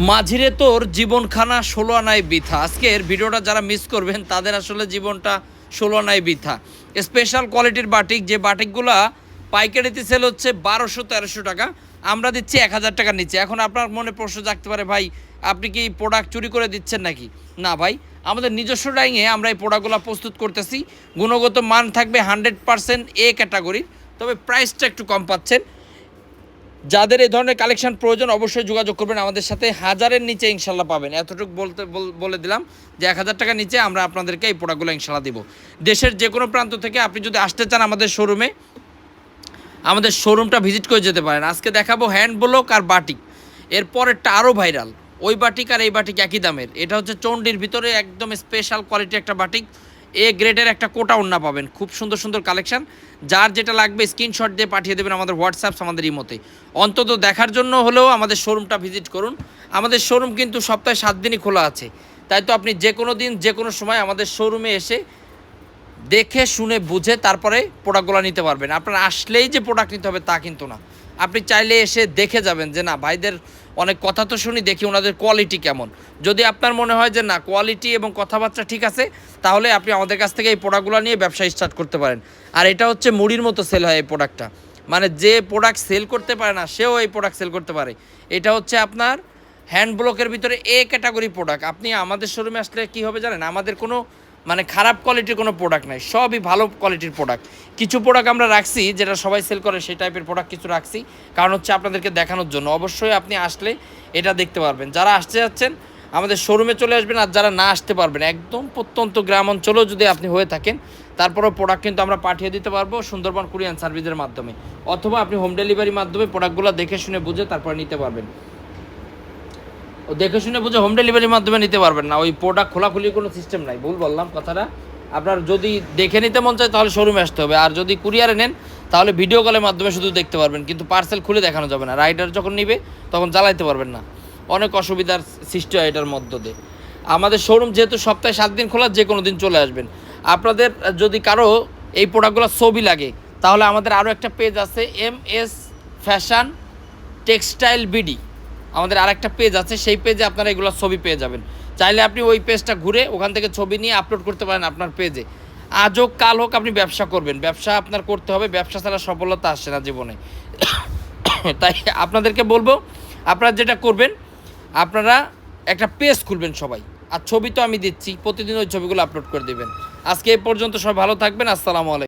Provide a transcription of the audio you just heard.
মাঝিরে তোর জীবনখানা ষোলো আনায় বৃথা। আজকের ভিডিওটা যারা মিস করবেন, তাদের আসলে জীবনটা ষোলো আনায় বৃথা। স্পেশাল কোয়ালিটির বাটিক যে বাটিকগুলা পাইকারিতে সেল হচ্ছে বারোশো তেরোশো টাকা। আমরা দিচ্ছি এক হাজার টাকার নিচে। এখন আপনার মনে প্রশ্ন জাগতে পারে, ভাই, আপনি কি প্রোডাক্ট চুরি করে দিচ্ছেন নাকি? না, ভাই, আমাদের নিজস্ব ডাইংয়ে আমরা এই প্রোডাক্টগুলো প্রস্তুত করতেছি। গুণগত মান থাকবে হান্ড্রেড পার্সেন্ট এ ক্যাটাগরির তবে প্রাইসটা একটু কম পাচ্ছেন। যাদের এই ধরনের কালেকশন প্রয়োজন অবশ্যই যোগাযোগ করবেন আমাদের সাথে। হাজারের নিচে ইনশাল্লাহ পাবেন। এতটুকু বলতে, বল- দিলাম যে এক হাজার টাকার নিচে আমরা আপনাদেরকে এই প্রোডাক্টগুলো ইনশাল্লাহ দিব। দেশের যে কোনো প্রান্ত থেকে আপনি যদি আসতে চান আমাদের শোরুমে আমাদের শোরুমটা ভিজিট করে যেতে পারেন। আজকে দেখাবো হ্যান্ড ব্লক আর বাটিক এরপরেরটা আরও ভাইরাল ওই বাটিক আর এই বাটিক একই দামের। এটা হচ্ছে চণ্ডীর ভিতরে একদম স্পেশাল কোয়ালিটি একটা বাটিক এ গ্রেডের একটা কোটা ওন্না পাবেন। খুব সুন্দর সুন্দর কালেকশন যার যেটা লাগবে স্ক্রিনশট দিয়ে পাঠিয়ে দেবেন আমাদের হোয়াটসঅ্যাপ আমাদের ইমোতে অন্তত দেখার জন্য হলেও আমাদের শোরুমটা ভিজিট করুন। আমাদের শোরুম কিন্তু সপ্তাহে সাত দিনই খোলা আছে। তাই তো আপনি যে কোনো দিন, যে কোনো সময় আমাদের শোরুমে এসে দেখে, শুনে, বুঝে, তারপরে প্রোডাক্টগুলো নিতে পারবেন। আপনার আসলেই যে প্রোডাক্ট নিতে হবে তা কিন্তু না। আপনি চাইলে এসে দেখে যাবেন যে না, ভাইদের অনেক কথা তো শুনি, দেখি ওনাদের কোয়ালিটি কেমন। যদি আপনার মনে হয় যে না কোয়ালিটি এবং কথাবার্তা ঠিক আছে, তাহলে আপনি আমাদের কাছ থেকে এই প্রোডাক্টগুলো নিয়ে ব্যবসা স্টার্ট করতে পারেন। আর এটা হচ্ছে মুড়ির মতো সেল হয় এই প্রোডাক্টটা মানে যে প্রোডাক্ট সেল করতে পারে না, সেও এই প্রোডাক্ট সেল করতে পারে। এটা হচ্ছে আপনার হ্যান্ড ব্লকের ভিতরে এ ক্যাটাগরি প্রোডাক্ট আপনি আমাদের শোরুমে আসলে কি হবে জানেন? আমাদের কোনো মানে খারাপ কোয়ালিটির কোনো প্রোডাক্ট নাই, সবই ভালো কোয়ালিটির প্রোডাক্ট কিছু প্রোডাক্ট আমরা রাখছি, যেটা সবাই সেল করে, সেই টাইপের প্রোডাক্ট কিছু রাখছি, কারণ হচ্ছে আপনাদেরকে দেখানোর জন্য। অবশ্যই আপনি আসলে এটা দেখতে পারবেন। যারা আসতে যাচ্ছেন, আমাদের শোরুমে চলে আসবেন, আর যারা না আসতে পারবেন, একদম প্রত্যন্ত গ্রাম অঞ্চলেও যদি আপনি হয়ে থাকেন, তারপরেও প্রোডাক্ট কিন্তু আমরা পাঠিয়ে দিতে পারব সুন্দরবন কুরিয়ান সার্ভিসের মাধ্যমে। অথবা আপনি হোম ডেলিভারির মাধ্যমে প্রোডাক্টগুলো দেখে শুনে বুঝে তারপরে নিতে পারবেন। ও দেখে শুনে বুঝে হোম ডেলিভারির মাধ্যমে নিতে পারবেন না। ওই প্রোডাক্ট খোলাখুলির কোনো সিস্টেম নাই। ভুল বললাম কথাটা। আপনার যদি দেখে নিতে মন চায় তাহলে শোরুমে আসতে হবে। আর যদি কুরিয়ারে নেন, তাহলে ভিডিও কলের মাধ্যমে শুধু দেখতে পারবেন। কিন্তু পার্সেল খুলে দেখানো যাবে না। রাইডার যখন নিবে, তখন জ্বালাইতে পারবেন না। অনেক অসুবিধার সৃষ্টি হয় এটার মধ্য দিয়ে। আমাদের শোরুম যেহেতু সপ্তাহে সাত দিন খোলা, যে কোনো দিন চলে আসবেন। আপনাদের যদি কারও এই প্রোডাক্টগুলো ছবি লাগে, তাহলে আমাদের আরও একটা পেজ আছে M S fashion textile BD আমাদের আরেকটা পেজ আছে, সেই পেজে আপনারা এগুলো ছবি পেয়ে যাবেন। চাইলে আপনি ওই পেজটা ঘুরে ওখান থেকে ছবি নিয়ে আপলোড করতে পারেন আপনার পেজে আজ হোক কাল হোক আপনি ব্যবসা করবেন। ব্যবসা আপনার করতে হবে, ব্যবসা ছাড়া সফলতা আসে না জীবনে। তাই আপনাদেরকে বলব, আপনারা যেটা করবেন, আপনারা একটা পেজ খুলবেন সবাই। আর ছবি তো আমি দিচ্ছি, প্রতিদিন ওই ছবিগুলো আপলোড করে দেবেন। আজকে এই পর্যন্ত সবাই ভালো থাকবেন, আসসালামু আলাইকুম।